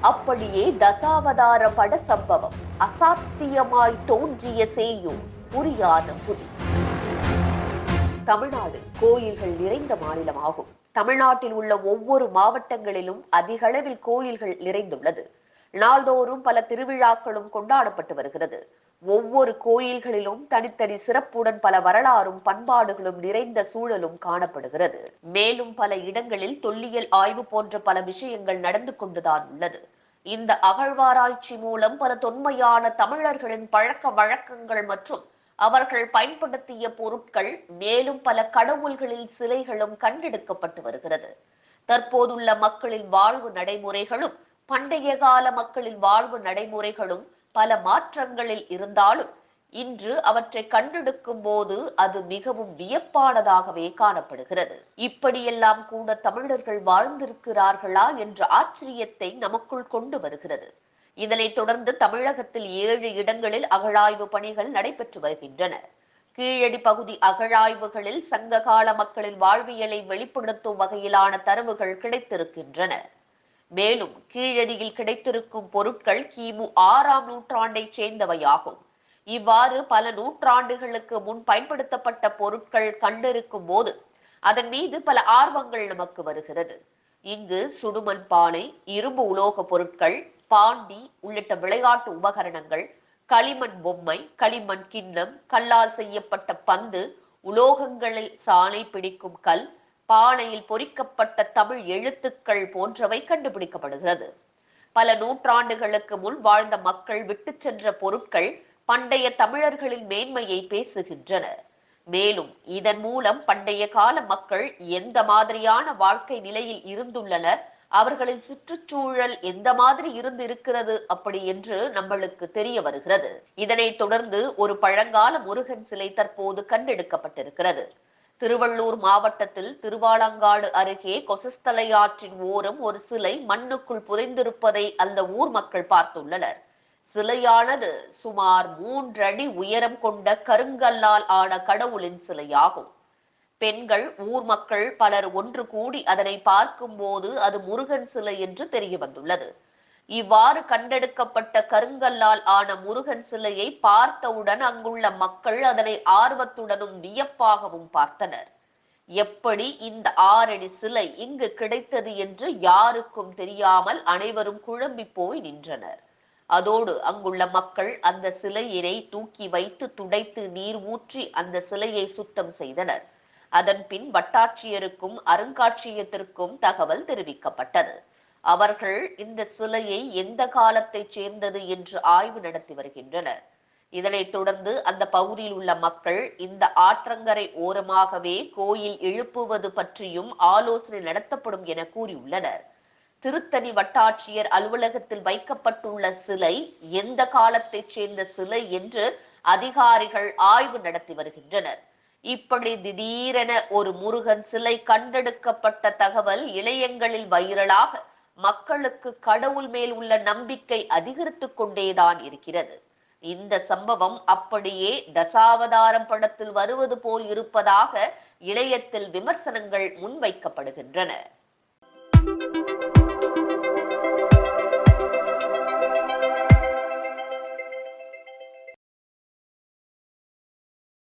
அப்படியே தசாவதார பட சம்பவம் அசாத்தியமாய் தோன்றிய சேயும் புரியாத புதி. தமிழ்நாடு கோயில்கள் நிறைந்த மாநிலமாகும். தமிழ்நாட்டில் உள்ள ஒவ்வொரு மாவட்டங்களிலும் அதிக அளவில் கோயில்கள் நிறைந்துள்ளது. நாள்தோறும் பல திருவிழாக்களும் கொண்டாடப்பட்டு வருகிறது. ஒவ்வொரு கோயில்களிலும் தனித்தனி சிறப்புடன் பல வரலாறும் பண்பாடுகளும் நிறைந்த சூழலும் காணப்படுகிறது. மேலும் பல இடங்களில் தொல்லியல் ஆய்வு போன்ற பல விஷயங்கள் நடந்து கொண்டுதான் உள்ளது. இந்த அகழ்வாராய்ச்சி மூலம் பல தொன்மையான தமிழர்களின் பழக்க வழக்கங்கள் மற்றும் அவர்கள் பயன்படுத்திய பொருட்கள் மேலும் பல கடவுள்களில் சிலைகளும் கண்டெடுக்கப்பட்டு வருகிறது. தற்போதுள்ள மக்களின் வாழ்வு நடைமுறைகளும் பண்டைய கால மக்களின் வாழ்வு நடைமுறைகளும் பல மாற்றங்களில் இருந்தாலும் இன்று அவற்றை கண்டெடுக்கும் போது அது மிகவும் வியப்பானதாகவே காணப்படுகிறது. இப்படியெல்லாம் கூட தமிழர்கள் வாழ்ந்திருக்கிறார்களா என்ற ஆச்சரியத்தை நமக்குள் கொண்டு வருகிறது. இதனைத் தொடர்ந்து தமிழகத்தில் ஏழு இடங்களில் அகழாய்வு பணிகள் நடைபெற்று வருகின்றன. கீழடி பகுதி அகழாய்வுகளில் சங்ககால மக்களின் வாழ்வியலை வெளிப்படுத்தும் வகையிலான தரவுகள் கிடைத்திருக்கின்றன. மேலும் கீழடியில் கிடைத்திருக்கும் பொருட்கள் கிமு ஆறாம் நூற்றாண்டைச் சேர்ந்தவையாகும். இவ்வாறு பல நூற்றாண்டுகளுக்கு முன் பயன்படுத்தப்பட்ட பொருட்கள் கண்டிருக்கும் போது அதன் மீது பல ஆர்வங்கள் நமக்கு வருகிறது. இங்கு சுடுமண் பானை இரும்பு உலோக பொருட்கள் பாண்டி உள்ளிட்ட விளையாட்டு உபகரணங்கள் களிமண் பொம்மை களிமண் கிண்ணம் கல்லால் செய்யப்பட்ட பந்து உலோகங்களில் சாலை பிடிக்கும் கல் பானையில் பொறிக்கப்பட்ட தமிழ் எழுத்துக்கள் போன்றவை கண்டுபிடிக்கப்படுகிறது. பல நூற்றாண்டுகளுக்கு முன் வாழ்ந்த மக்கள் விட்டுச் சென்ற பொருட்கள் பண்டைய தமிழர்களின் மேன்மையை பேசுகின்றன. மேலும் இதன் மூலம் பண்டைய கால மக்கள் எந்த மாதிரியான வாழ்க்கை நிலையில் இருந்துள்ளனர் அவர்களின் சுற்றுச்சூழல் எந்த மாதிரி இருந்து இருக்கிறது அப்படி என்று நம்மளுக்கு தெரிய வருகிறது. இதனைத் தொடர்ந்து ஒரு பழங்கால முருகன் சிலை தற்போது கண்டெடுக்கப்பட்டிருக்கிறது. திருவள்ளூர் மாவட்டத்தில் திருவாலங்காடு அருகே கொசஸ்தலை ஆற்றின் ஓரம் ஒரு சிலை மண்ணுக்குள் புதைந்திருப்பதை அந்த ஊர் மக்கள் பார்த்துள்ளனர். சிலையானது சுமார் மூன்றடி உயரம் கொண்ட கருங்கல்லால் ஆன கடவுளின் சிலையாகும். பெண்கள் ஊர் மக்கள் பலர் ஒன்று கூடி அதனை பார்க்கும்போது அது முருகன் சிலை என்று தெரிய வந்துள்ளது. இவ்வாறு கண்டெடுக்கப்பட்ட கருங்கல்லால் ஆன முருகன் சிலையை பார்த்தவுடன் அங்குள்ள மக்கள் அதனை ஆர்வத்துடனும் வியப்பாகவும் பார்த்தனர். எப்படி இந்த ஆறடி சிலை இங்கு கிடைத்தது என்று யாருக்கும் தெரியாமல் அனைவரும் குழம்பி போய் நின்றனர். அதோடு அங்குள்ள மக்கள் அந்த சிலையினை தூக்கி வைத்து துடைத்து நீர் ஊற்றி அந்த சிலையை சுத்தம் செய்தனர். அதன்பின் வட்டாட்சியருக்கும் அருங்காட்சியகத்திற்கும் தகவல் தெரிவிக்கப்பட்டது. அவர்கள் இந்த சிலையை எந்த காலத்தைச் சேர்ந்தது என்று ஆய்வு நடத்தி வருகின்றனர். இதனைத் தொடர்ந்து அந்த பகுதியில் உள்ள மக்கள் இந்த ஆற்றங்கரை ஓரமாகவே கோயில் எழுப்புவது பற்றியும் ஆலோசனை நடத்தப்படும் என கூறியுள்ளனர். திருத்தணி வட்டாட்சியர் அலுவலகத்தில் வைக்கப்பட்டுள்ள சிலை எந்த காலத்தைச் சேர்ந்த சிலை என்று அதிகாரிகள் ஆய்வு நடத்தி வருகின்றனர். இப்படி திடீரென ஒரு முருகன் சிலை கண்டெடுக்கப்பட்ட தகவல் இணையங்களில் வைரலாக மக்களுக்கு கடவுள் மேல் உள்ள நம்பிக்கை அதிகரித்துக் கொண்டேதான் இருக்கிறது. இந்த சம்பவம் அப்படியே தசாவதாரம் படத்தில் வருவது போல் இருப்பதாக இணையத்தில் விமர்சனங்கள் முன்வைக்கப்படுகின்றன.